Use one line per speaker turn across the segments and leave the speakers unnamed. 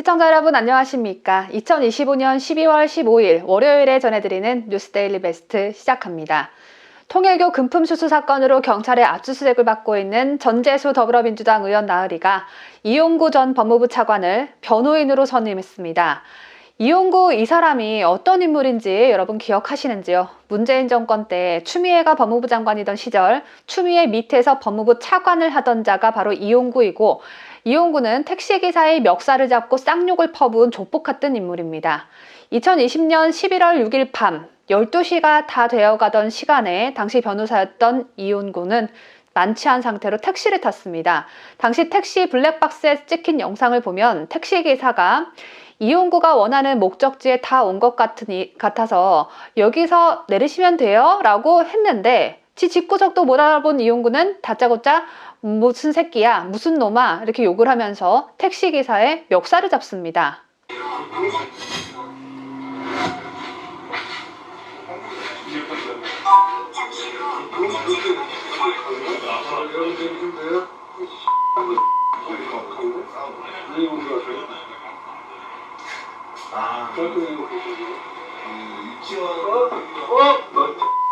시청자 여러분 안녕하십니까? 2025년 12월 15일 월요일에 전해드리는 뉴스데일리 베스트 시작합니다. 통일교 금품수수 사건으로 경찰의 압수수색을 받고 있는 전재수 더불어민주당 의원 나으리가 이용구 전 법무부 차관을 변호인으로 선임했습니다. 이용구 이 사람이 어떤 인물인지 여러분 기억하시는지요? 문재인 정권 때 추미애가 법무부 장관이던 시절 추미애 밑에서 법무부 차관을 하던 자가 바로 이용구이고 이용구는 택시기사의 멱살을 잡고 쌍욕을 퍼부은 조폭 같은 인물입니다. 2020년 11월 6일 밤 12시가 다 되어가던 시간에 당시 변호사였던 이용구는 만취한 상태로 택시를 탔습니다. 당시 택시 블랙박스에 찍힌 영상을 보면 택시기사가 이용구가 원하는 목적지에 다 온 것 같아서 여기서 내리시면 돼요 라고 했는데 지 집구석도 못 알아본 이용구는 다짜고짜 무슨 새끼야 무슨 놈아 이렇게 욕을 하면서 택시기사의 멱살을 잡습니다.
아,
그
유치원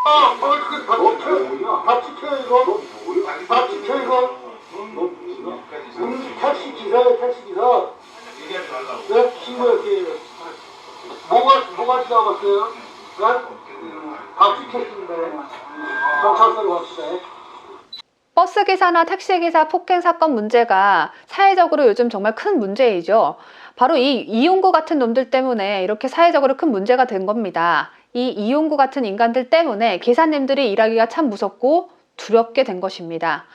아, 어, 그, 다 지켜. 다 지켜, 이거. 이거. 음, 택시 기사야, 택시 기사.
얘기하지 말라고.
내 친구였지. 뭐가, 뭐가 지나갔어요? 네? 다 지켰습니다. 경찰서로 왔어요.
버스 기사나 택시 기사 폭행 사건 문제가 사회적으로 요즘 정말 큰 문제이죠. 바로 이 이용구 같은 놈들 때문에 이렇게 사회적으로 큰 문제가 된 겁니다. 이 이용구 같은 인간들 때문에 기사님들이 일하기가 참 무섭고 두렵게 된 것입니다.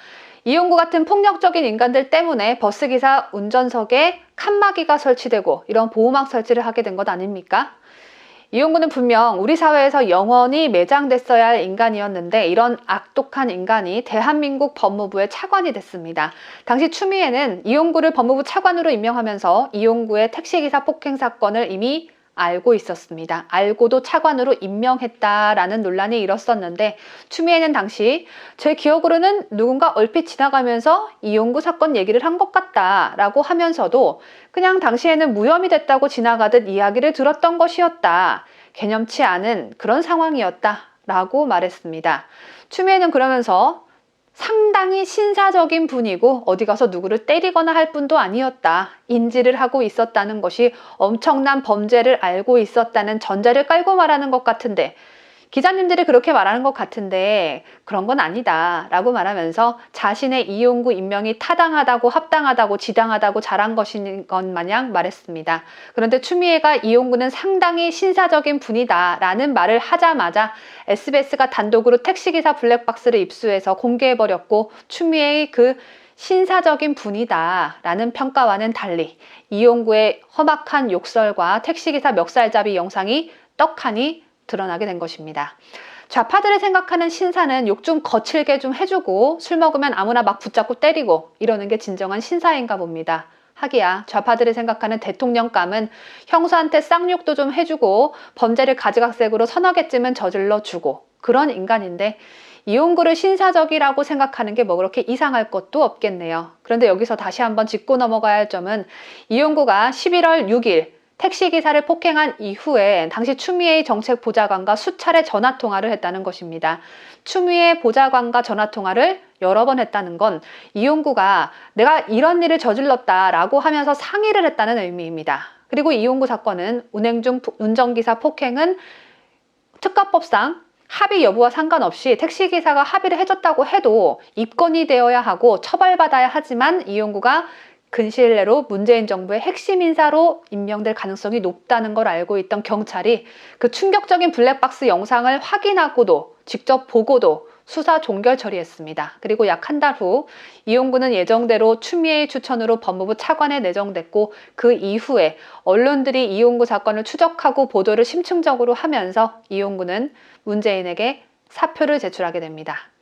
이용구 같은 폭력적인 인간들 때문에 버스기사 운전석에 칸막이가 설치되고 이런 보호막 설치를 하게 된 것 아닙니까? 이용구는 분명 우리 사회에서 영원히 매장됐어야 할 인간이었는데 이런 악독한 인간이 대한민국 법무부의 차관이 됐습니다. 당시 추미애는 이용구를 법무부 차관으로 임명하면서 이용구의 택시기사 폭행 사건을 이미 알고 있었습니다. 알고도 차관으로 임명했다라는 논란이 일었었는데 추미애는 당시 제 기억으로는 누군가 얼핏 지나가면서 이용구 사건 얘기를 한 것 같다라고 하면서도 그냥 당시에는 무혐의 됐다고 지나가듯 이야기를 들었던 것이었다. 개념치 않은 그런 상황이었다라고 말했습니다. 추미애는 그러면서 상당히 신사적인 분이고 어디 가서 누구를 때리거나 할 뿐도 아니었다. 인지를 하고 있었다는 것이 엄청난 범죄를 알고 있었다는 전제를 깔고 말하는 것 같은데 기자님들이 그렇게 말하는 것 같은데 그런 건 아니다 라고 말하면서 자신의 이용구 임명이 타당하다고 합당하다고 지당하다고 잘한 것인 것 마냥 말했습니다. 그런데 추미애가 이용구는 상당히 신사적인 분이다 라는 말을 하자마자 SBS가 단독으로 택시기사 블랙박스를 입수해서 공개해버렸고 추미애의 그 신사적인 분이다 라는 평가와는 달리 이용구의 험악한 욕설과 택시기사 멱살잡이 영상이 떡하니 드러나게 된 것입니다. 좌파들이 생각하는 신사는 욕 좀 거칠게 좀 해주고 술 먹으면 아무나 막 붙잡고 때리고 이러는 게 진정한 신사인가 봅니다. 하기야 좌파들이 생각하는 대통령감은 형수한테 쌍욕도 좀 해주고 범죄를 가지각색으로 개쯤은 저질러 주고 그런 인간인데 이용구를 신사적이라고 생각하는 게 뭐 그렇게 이상할 것도 없겠네요. 그런데 여기서 다시 한번 짚고 넘어가야 할 점은 이용구가 11월 6일 택시기사를 폭행한 이후에 당시 추미애의 정책 보좌관과 수차례 전화 통화를 했다는 것입니다. 추미애 보좌관과 전화 통화를 여러 번 했다는 건 이용구가 내가 이런 일을 저질렀다라고 하면서 상의를 했다는 의미입니다. 그리고 이용구 사건은 운행 중 운전기사 폭행은 특가법상 합의 여부와 상관없이 택시기사가 합의를 해줬다고 해도 입건이 되어야 하고 처벌받아야 하지만 이용구가 근시일 내로 문재인 정부의 핵심 인사로 임명될 가능성이 높다는 걸 알고 있던 경찰이 그 충격적인 블랙박스 영상을 확인하고도 직접 보고도 수사 종결 처리했습니다. 그리고 약 한 달 후 이용구는 예정대로 추미애의 추천으로 법무부 차관에 내정됐고 그 이후에 언론들이 이용구 사건을 추적하고 보도를 심층적으로 하면서 이용구는 문재인에게 사표를 제출하게 됩니다.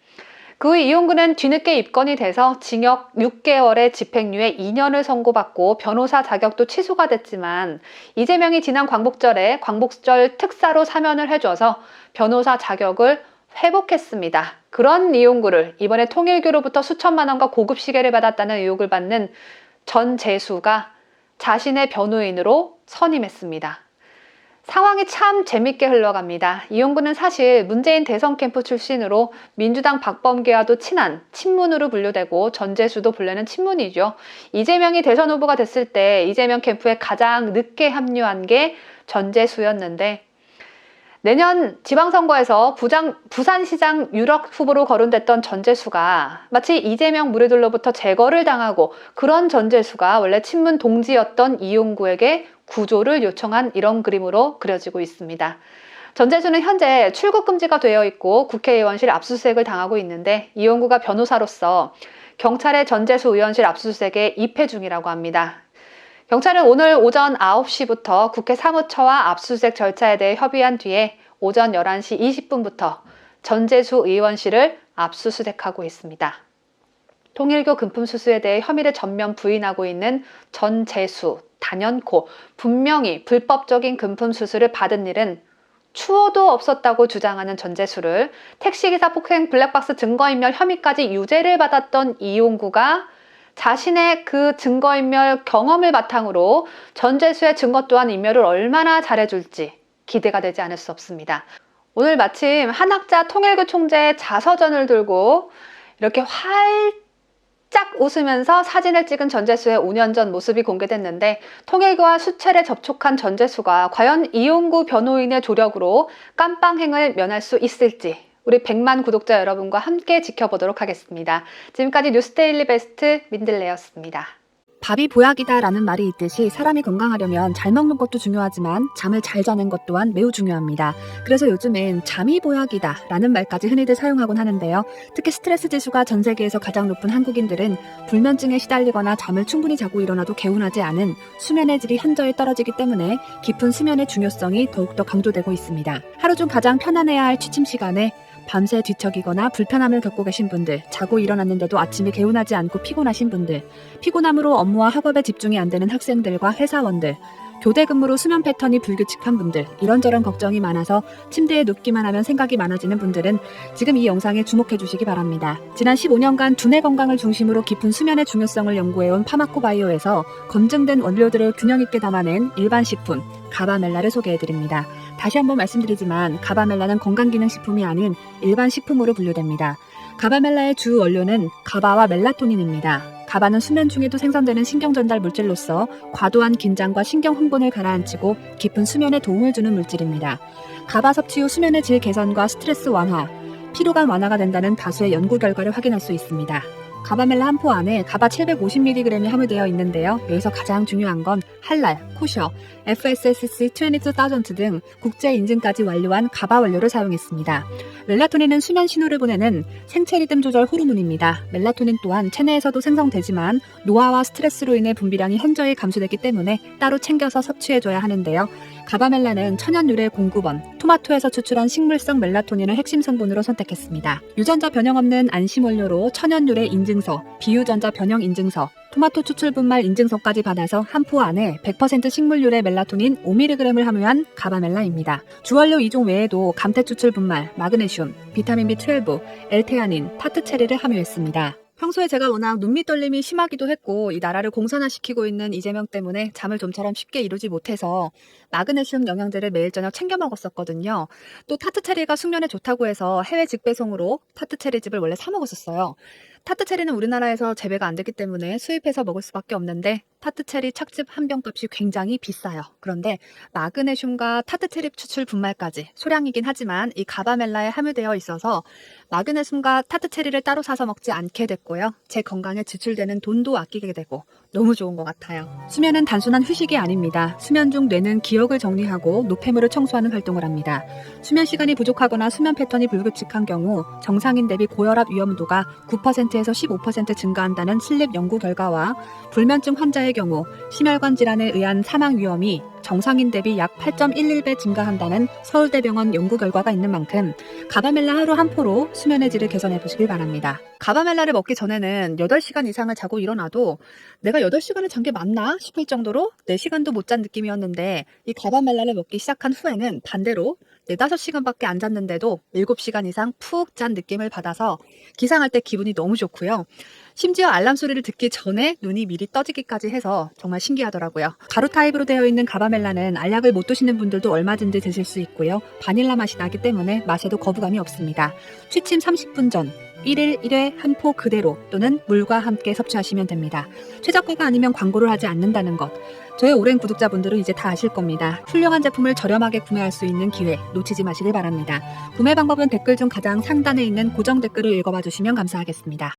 그 후 이용구는 뒤늦게 입건이 돼서 징역 6개월의 집행유예 2년을 선고받고 변호사 자격도 취소가 됐지만 이재명이 지난 광복절에 광복절 특사로 사면을 해줘서 변호사 자격을 회복했습니다. 그런 이용구를 이번에 통일교로부터 수천만 원과 고급 시계를 받았다는 의혹을 받는 전 재수가
자신의 변호인으로 선임했습니다. 상황이 참 재밌게 흘러갑니다. 이용구는 사실 문재인 대선 캠프 출신으로 민주당 박범계와도 친한 친문으로 분류되고 전재수도 본래는 친문이죠. 이재명이 대선 후보가 됐을 때 이재명 캠프에 가장 늦게 합류한 게 전재수였는데 내년 지방선거에서 부장, 부산시장 유력 후보로 거론됐던 전재수가 마치 이재명 무리들로부터 제거를 당하고 그런 전재수가 원래 친문 동지였던 이용구에게 구조를 요청한 이런 그림으로 그려지고 있습니다. 전재수는 현재 출국 금지가 되어 있고 국회의원실 압수수색을 당하고 있는데 이용구가 변호사로서 경찰의 전재수 의원실 압수수색에 입회 중이라고 합니다. 경찰은 오늘 오전 9시부터 국회 사무처와 압수수색 절차에 대해 협의한 뒤에 오전 11시 20분부터 전재수 의원실을 압수수색하고 있습니다. 통일교 금품 수수에 대해 혐의를 전면 부인하고 있는 전재수, 단연코 분명히 불법적인 금품 수수를 받은 일은 추호도 없었다고 주장하는 전재수를 택시기사 폭행 블랙박스 증거인멸 혐의까지 유죄를 받았던 이용구가 자신의 그 증거인멸 경험을 바탕으로 전재수의 증거 또한 인멸을 얼마나 잘해줄지 기대가 되지 않을 수 없습니다. 오늘 마침 한학자 통일교 총재의 자서전을 들고 이렇게 활짝 웃으면서 사진을 찍은 전재수의 5년 전 모습이 공개됐는데 통일교와 수차례 접촉한 전재수가 과연 이용구 변호인의 조력으로 깜빵행을 면할 수 있을지 우리 100만 구독자 여러분과 함께 지켜보도록 하겠습니다. 지금까지 뉴스데일리 베스트 민들레였습니다.
밥이 보약이다라는 말이 있듯이 사람이 건강하려면 잘 먹는 것도 중요하지만 잠을 잘 자는 것 또한 매우 중요합니다. 그래서 요즘엔 잠이 보약이다라는 말까지 흔히들 사용하곤 하는데요. 특히 스트레스 지수가 전 세계에서 가장 높은 한국인들은 불면증에 시달리거나 잠을 충분히 자고 일어나도 개운하지 않은 수면의 질이 현저히 떨어지기 때문에 깊은 수면의 중요성이 더욱더 강조되고 있습니다. 하루 중 가장 편안해야 할 취침 시간에 밤새 뒤척이거나 불편함을 겪고 계신 분들, 자고 일어났는데도 아침에 개운하지 않고 피곤하신 분들, 피곤함으로 업무와 학업에 집중이 안 되는 학생들과 회사원들, 교대 근무로 수면 패턴이 불규칙한 분들, 이런저런 걱정이 많아서 침대에 눕기만 하면 생각이 많아지는 분들은 지금 이 영상에 주목해 주시기 바랍니다. 지난 15년간 두뇌 건강을 중심으로 깊은 수면의 중요성을 연구해온 파마코 바이오에서 검증된 원료들을 균형 있게 담아낸 일반 식품, 가바멜라를 소개해 드립니다. 다시 한번 말씀드리지만 가바멜라는 건강기능식품이 아닌 일반 식품으로 분류됩니다. 가바멜라의 주 원료는 가바와 멜라토닌입니다. 가바는 수면 중에도 생성되는 신경 전달 물질로서 과도한 긴장과 신경 흥분을 가라앉히고 깊은 수면에 도움을 주는 물질입니다. 가바 섭취 후 수면의 질 개선과 스트레스 완화, 피로감 완화가 된다는 다수의 연구 결과를 확인할 수 있습니다. 가바멜라 한 포 안에 가바 750mg이 함유되어 있는데요. 여기서 가장 중요한 건 할랄, 코셔, FSSC 22000 등 국제 인증까지 완료한 가바 원료를 사용했습니다. 멜라토닌은 수면 신호를 보내는 생체 리듬 조절 호르몬입니다. 멜라토닌 또한 체내에서도 생성되지만 노화와 스트레스로 인해 분비량이 현저히 감소됐기 때문에 따로 챙겨서 섭취해줘야 하는데요. 가바멜라는 천연 유래 공구번, 토마토에서 추출한 식물성 멜라토닌을 핵심 성분으로 선택했습니다. 유전자 변형 없는 안심 원료로 천연 유래 인증서, 비유전자 변형 인증서, 토마토 추출 분말 인증서까지 받아서 한 포 안에 100% 식물 유래 멜라토닌 5mg을 함유한 가바멜라입니다. 주원료 2종 외에도 감태 추출 분말, 마그네슘, 비타민 B12, 엘테아닌, 타트체리를 함유했습니다. 평소에 제가 워낙 눈밑 떨림이 심하기도 했고 이 나라를 공산화시키고 있는 이재명 때문에 잠을 좀처럼 쉽게 이루지 못해서 마그네슘 영양제를 매일 저녁 챙겨 먹었었거든요. 또 타트체리가 숙면에 좋다고 해서 해외 직배송으로 타트체리 즙을 원래 사 먹었었어요. 타트 체리는 우리나라에서 재배가 안 되기 때문에 수입해서 먹을 수밖에 없는데 타트 체리 착즙 한 병 값이 굉장히 비싸요. 그런데 마그네슘과 타트 체리 추출 분말까지 소량이긴 하지만 이 가바멜라에 함유되어 있어서 마그네슘과 타트 체리를 따로 사서 먹지 않게 됐고요. 제 건강에 지출되는 돈도 아끼게 되고 너무 좋은 것 같아요. 수면은 단순한 휴식이 아닙니다. 수면 중 뇌는 기억을 정리하고 노폐물을 청소하는 활동을 합니다. 수면 시간이 부족하거나 수면 패턴이 불규칙한 경우 정상인 대비 고혈압 위험도가 9%에서 15% 증가한다는 슬립 연구 결과와 불면증 환자의 경우 심혈관 질환에 의한 사망 위험이 정상인 대비 약 8.11배 증가한다는 서울대병원 연구 결과가 있는 만큼 가바멜라 하루 한 포로 수면의 질을 개선해 보시길 바랍니다. 가바멜라를 먹기 전에는 8시간 이상을 자고 일어나도 내가 8시간을 잔 게 맞나 싶을 정도로 4시간도 못 잔 느낌이었는데 이 가바멜라를 먹기 시작한 후에는 반대로 4-5시간밖에 안 잤는데도 7시간 이상 푹 잔 느낌을 받아서 기상할 때 기분이 너무 좋고요. 심지어 알람 소리를 듣기 전에 눈이 미리 떠지기까지 해서 정말 신기하더라고요. 가루 타입으로 되어 있는 가바멜라는 알약을 못 드시는 분들도 얼마든지 드실 수 있고요. 바닐라 맛이 나기 때문에 맛에도 거부감이 없습니다. 취침 30분 전 1일 1회 한 포 그대로 또는 물과 함께 섭취하시면 됩니다. 최저가가 아니면 광고를 하지 않는다는 것. 저의 오랜 구독자분들은 이제 다 아실 겁니다. 훌륭한 제품을 저렴하게 구매할 수 있는 기회 놓치지 마시길 바랍니다. 구매 방법은 댓글 중 가장 상단에 있는 고정 댓글을 읽어봐 주시면 감사하겠습니다.